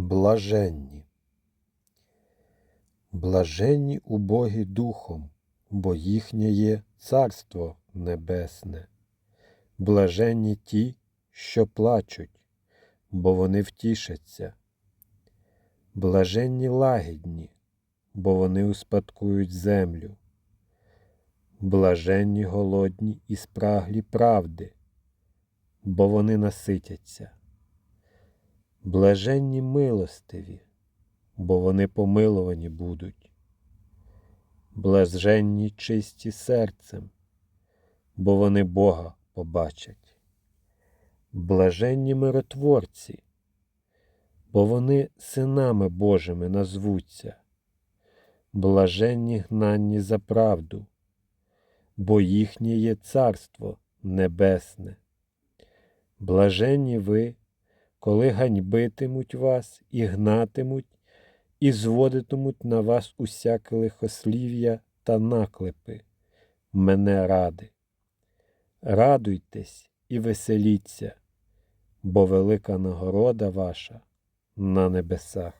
Блаженні. Блаженні убогі духом, бо їхнє є Царство Небесне. Блаженні ті, що плачуть, бо вони втішаться. Блаженні лагідні, бо вони успадкують землю. Блаженні голодні і спраглі правди, бо вони наситяться. Блаженні милостиві, бо вони помилувані будуть. Блаженні чисті серцем, бо вони Бога побачать. Блаженні миротворці, бо вони синами Божими назвуться. Блаженні гнанні за правду, бо їхнє є Царство Небесне. Блаженні ви, коли ганьбитимуть вас і гнатимуть, і зводитимуть на вас усяке лихослів'я та наклепи, мене ради. Радуйтесь і веселіться, бо велика нагорода ваша на небесах.